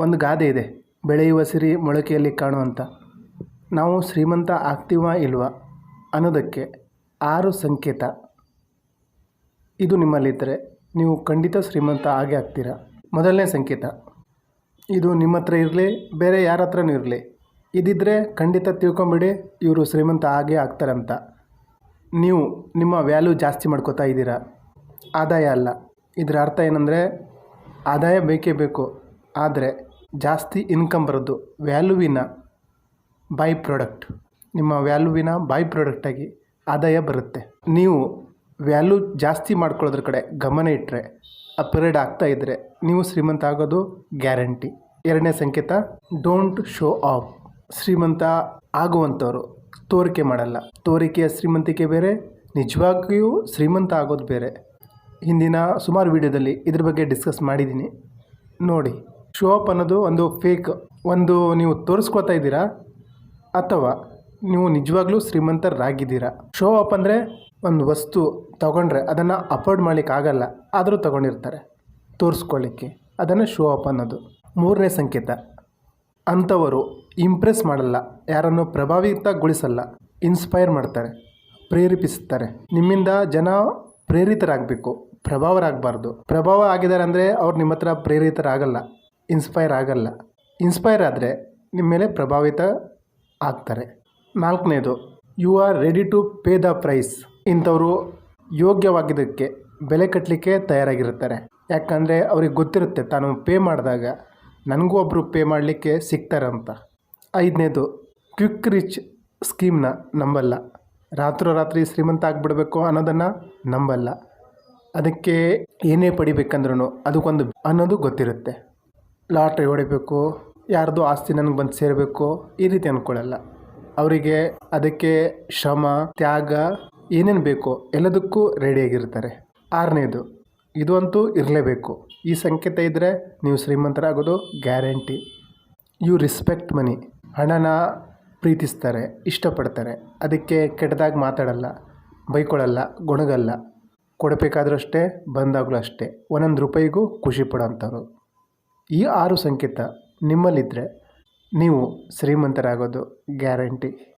ಒಂದು ಗಾದೆ ಇದೆ. ಬೆಳೆಯುವ ಸಿರಿ ಮೊಳಕೆಯಲ್ಲಿ ಕಾಣುವಂಥ ನಾವು ಶ್ರೀಮಂತ ಆಗ್ತೀವಾ ಇಲ್ವಾ ಅನ್ನೋದಕ್ಕೆ ಆರು ಸಂಕೇತ. ಇದು ನಿಮ್ಮಲ್ಲಿದ್ದರೆ ನೀವು ಖಂಡಿತ ಶ್ರೀಮಂತ ಆಗೇ ಆಗ್ತೀರಾ? ಮೊದಲನೇ ಸಂಕೇತ. ಇದು ನಿಮ್ಮ ಹತ್ರ ಇರಲಿ, ಬೇರೆ ಯಾರ ಹತ್ರನೂ ಇರಲಿ. ಇದಿದ್ದರೆ ಖಂಡಿತ ತಿಳ್ಕೊಂಬಿಡಿ, ಇವರು ಶ್ರೀಮಂತ ಆಗೇ ಆಗ್ತಾರಂತ. ನೀವು ನಿಮ್ಮ ವ್ಯಾಲ್ಯೂ ಜಾಸ್ತಿ ಮಾಡ್ಕೋತಾ ಇದ್ದೀರಾ? ಆದಾಯ ಅಲ್ಲ. ಇದರ ಅರ್ಥ ಏನಂದರೆ, ಆದಾಯ ಬೇಕೇ ಬೇಕು. ಆದರೆ ಜಾಸ್ತಿ ಇನ್ಕಮ್ ಬರೋದು ವ್ಯಾಲ್ಯೂವಿನ ಬೈ ಪ್ರಾಡಕ್ಟ್ ನಿಮ್ಮ ವ್ಯಾಲ್ಯೂವಿನ ಬೈ ಪ್ರಾಡಕ್ಟಾಗಿ ಆದಾಯ ಬರುತ್ತೆ. ನೀವು ವ್ಯಾಲ್ಯೂ ಜಾಸ್ತಿ ಮಾಡ್ಕೊಳ್ಳೋದ್ರ ಕಡೆ ಗಮನ ಇಟ್ಟರೆ ಅಪ್ಗ್ರೇಡ್ ಆಗ್ತಾ ಇದ್ದರೆ ನೀವು ಶ್ರೀಮಂತ ಆಗೋದು ಗ್ಯಾರಂಟಿ ಎರಡನೇ ಸಂಕೇತ ಡೋಂಟ್ ಶೋ ಆಫ್ ಶ್ರೀಮಂತ ಆಗುವಂಥವ್ರು ತೋರಿಕೆ ಮಾಡಲ್ಲ. ತೋರಿಕೆಯ ಶ್ರೀಮಂತಿಕೆ ಬೇರೆ, ನಿಜವಾಗಿಯೂ ಶ್ರೀಮಂತ ಆಗೋದು ಬೇರೆ. ಹಿಂದಿನ ಸುಮಾರು ವಿಡಿಯೋದಲ್ಲಿ ಇದ್ರ ಬಗ್ಗೆ ಡಿಸ್ಕಸ್ ಮಾಡಿದ್ದೀನಿ. ನೋಡಿ. ಶೋ ಅಪ್ ಅನ್ನೋದು ಒಂದು ಫೇಕ್ ಒಂದು ನೀವು ತೋರಿಸ್ಕೊತಾ ಇದ್ದೀರಾ? ಅಥವಾ ನೀವು ನಿಜವಾಗ್ಲೂ ಶ್ರೀಮಂತರಾಗಿದ್ದೀರಾ? ಶೋ ಅಪ್ ಅಂದರೆ ಒಂದು ವಸ್ತು ತಗೊಂಡ್ರೆ ಅದನ್ನು ಅಫೋರ್ಡ್ ಮಾಡ್ಲಿಕ್ಕೆ ಆಗಲ್ಲ, ಆದರೂ ತಗೊಂಡಿರ್ತಾರೆ. ತೋರಿಸ್ಕೊಳ್ಳಿಕ್ಕೆ ಅದನ್ನು ಶೋ ಅಪ್ ಅನ್ನೋದು. ಮೂರನೇ ಸಂಕೇತ, ಅಂಥವರು ಇಂಪ್ರೆಸ್ ಮಾಡಲ್ಲ, ಯಾರನ್ನು ಪ್ರಭಾವಿತಗೊಳಿಸಲ್ಲ ಇನ್ಸ್ಪೈರ್ ಮಾಡ್ತಾರೆ ಪ್ರೇರೇಪಿಸುತ್ತಾರೆ ನಿಮ್ಮಿಂದ ಜನ ಪ್ರೇರಿತರಾಗಬೇಕು, ಪ್ರಭಾವರಾಗಬಾರ್ದು. ಪ್ರಭಾವ ಆಗಿದ್ದಾರೆ ಅಂದರೆ ಅವ್ರು ನಿಮ್ಮ ಹತ್ರ ಪ್ರೇರಿತರಾಗಲ್ಲ. ಇನ್ಸ್ಪೈರ್ ಆಗಲ್ಲ. ಇನ್ಸ್ಪೈರ್ ಆದರೆ ನಿಮ್ಮ ಮೇಲೆ ಪ್ರಭಾವಿತ ಆಗ್ತಾರೆ. ನಾಲ್ಕನೇದು you are ready to pay the price ಇಂಥವರು ಯೋಗ್ಯವಾಗಿದ್ದಕ್ಕೆ ಬೆಲೆ ಕಟ್ಟಲಿಕ್ಕೆ ತಯಾರಾಗಿರ್ತಾರೆ ಯಾಕಂದರೆ ಅವ್ರಿಗೆ ಗೊತ್ತಿರುತ್ತೆ, ತಾನು ಪೇ ಮಾಡಿದಾಗ ನನಗೂ ಒಬ್ಬರು ಪೇ ಮಾಡಲಿಕ್ಕೆ ಸಿಗ್ತಾರಂತ. ಐದನೇದು ಕ್ವಿಕ್ ರಿಚ್ ಸ್ಕೀಮ್ನ ನಂಬಲ್ಲ. ರಾತ್ರೋರಾತ್ರಿ ಶ್ರೀಮಂತ ಆಗಿಬಿಡ್ಬೇಕು ಅನ್ನೋದನ್ನು ನಂಬಲ್ಲ. ಅದಕ್ಕೆ ಏನೇ ಪಡಿಬೇಕಂದ್ರೂ ಅದಕ್ಕೊಂದು ಅನ್ನೋದು ಗೊತ್ತಿರುತ್ತೆ. ಲಾಟ್ರಿ ಹೊಡಿಬೇಕು, ಯಾರ್ದು ಆಸ್ತಿ ನನಗೆ ಬಂದು ಸೇರಬೇಕು, ಈ ರೀತಿ ಅಂದ್ಕೊಳ್ಳಲ್ಲ ಅವರಿಗೆ ಅದಕ್ಕೆ ಶ್ರಮ, ತ್ಯಾಗ ಏನೇನು ಬೇಕೋ ಎಲ್ಲದಕ್ಕೂ ರೆಡಿಯಾಗಿರ್ತಾರೆ ಆರನೇದು ಇದು ಅಂತೂ ಇರಲೇಬೇಕು. ಈ ಸಂಕೇತ ಇದ್ದರೆ ನೀವು ಶ್ರೀಮಂತರಾಗೋದು ಗ್ಯಾರಂಟಿ. You respect money. ಹಣನ ಪ್ರೀತಿಸ್ತಾರೆ, ಇಷ್ಟಪಡ್ತಾರೆ. ಅದಕ್ಕೆ ಕೆಟ್ಟದಾಗಿ ಮಾತಾಡಲ್ಲ, ಬೈಕೊಳ್ಳಲ್ಲ, ಗೊಣಗಲ್ಲ. ಕೊಡಬೇಕಾದ್ರೂ ಅಷ್ಟೇ, ಬಂದಾಗಲೂ ಅಷ್ಟೇ. ಒಂದೊಂದು ರೂಪಾಯಿಗೂ ಖುಷಿ ಪಡೋಂಥವ್ರು. ಈ ಆರು ಸಂಕೇತ ನಿಮ್ಮಲ್ಲಿದ್ದರೆ ನೀವು ಶ್ರೀಮಂತರಾಗೋದು ಗ್ಯಾರಂಟಿ.